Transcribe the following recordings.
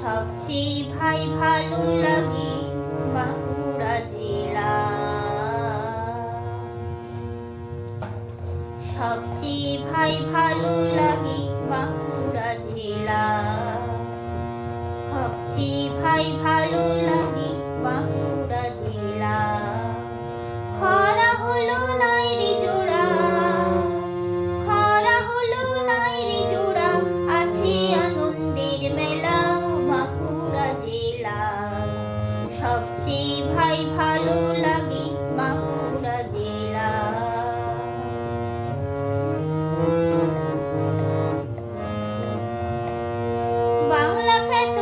সবচেয়ে ভাই ভালো লাগে মা 完了，快！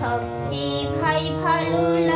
সবচেয়ে ভাই ভালো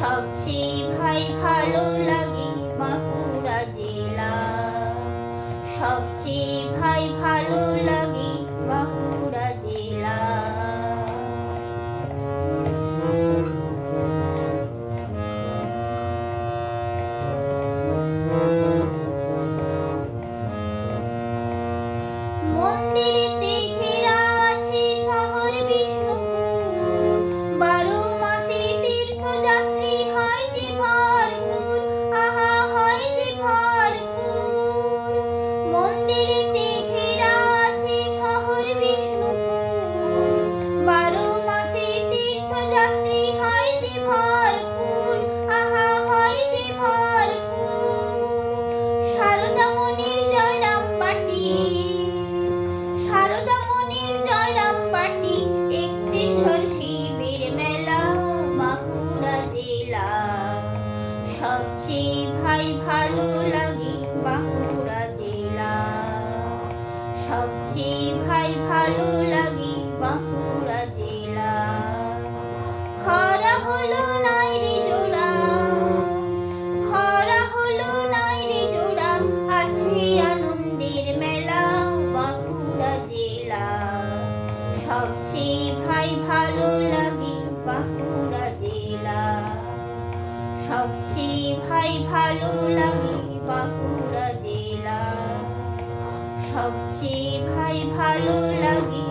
সবচেয়ে ভাই ভালো লাগে বাঁকুড়া জেলা। সবচেয়ে ভাই ভালো লাগে সে ভাই ভালো লাগে বাঁকুড়া জেলা। সবচেয়ে ভাই ভালো লাগে বাঁকুড়া জেলা। খরা হলো নাই রে জোড়া, খরা হলো নাই রে জোড়া, আছে আনন্দের মেলা বাঁকুড়া জেলা। সবচেয়ে ভাই ভালো লাগে বাঁকুড়া জেলা। সবচেয়ে ভাই ভালো লাগে বাঁকুড়া জেলা। সবচেয়ে ভাই ভালো লাগে